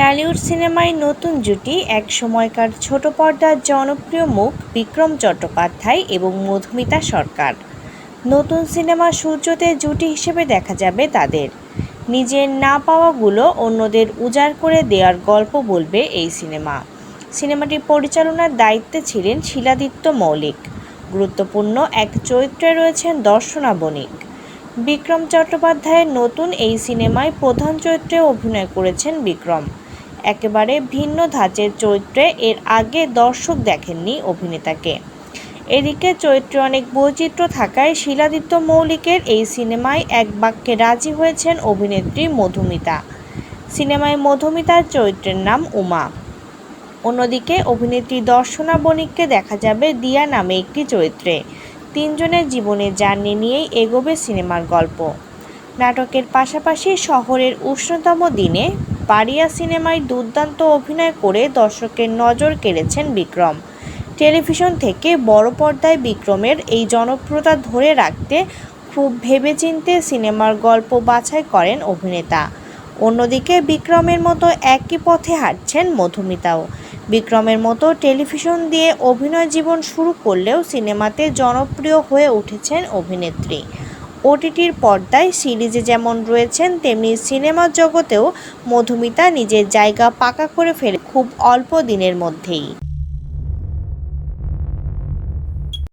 Tollywood সিনেমায় নতুন জুটি, এক সময়কার ছোট পর্দার জনপ্রিয় মুখ বিক্রম চট্টোপাধ্যায় এবং মধুমিতা সরকার। নতুন সিনেমা সূর্যতে জুটি হিসেবে দেখা যাবে তাদের। নিজের না পাওয়াগুলো অন্যদের উজাড় করে দেওয়ার গল্প বলবে এই সিনেমা। সিনেমাটি পরিচালনার দায়িত্বে ছিলেন শিলাদিত্য মৌলিক। গুরুত্বপূর্ণ এক চরিত্রে রয়েছেন দর্শনা বণিক। বিক্রম চট্টোপাধ্যায়ের নতুন এই সিনেমায় প্রধান চরিত্রে অভিনয় করেছেন বিক্রম। একেবারে ভিন্ন ধাঁচের চরিত্রে এর আগে দর্শক দেখেননি অভিনেতাকে। এদিকে চরিত্রে অনেক বৈচিত্র্য থাকায় শিলাদিত্য মৌলিকের এই সিনেমায় এক বাক্যে রাজি হয়েছেন অভিনেত্রী মধুমিতা। সিনেমায় মধুমিতার চরিত্রের নাম উমা। অন্যদিকে অভিনেত্রী দর্শনা বণিককে দেখা যাবে দিয়া নামে একটি চরিত্রে। তিনজনের জীবনের জার্নি নিয়েই এগোবে সিনেমার গল্প। নাটকের পাশাপাশি শহরের উষ্ণতম দিনে পারিয়া সিনেমায় দুর্দান্ত অভিনয় করে দর্শকের নজর কেড়েছেন বিক্রম। টেলিভিশন থেকে বড় পর্দায় বিক্রমের এই জনপ্রিয়তা ধরে রাখতে খুব ভেবেচিন্তে সিনেমার গল্প বাছাই করেন অভিনেতা। অন্যদিকে বিক্রমের মতো একই পথে হাঁটছেন মধুমিতাও। বিক্রমের মতো টেলিভিশন দিয়ে অভিনয় জীবন শুরু করলেও সিনেমাতে জনপ্রিয় হয়ে উঠেছেন অভিনেত্রী। ওটিটির পর্দায় সিরিজে যেমন রয়েছেন, তেমনি সিনেমা জগতেও মধুমিতা নিজের জায়গা পাকা করে ফেলে খুব অল্প দিনের মধ্যেই।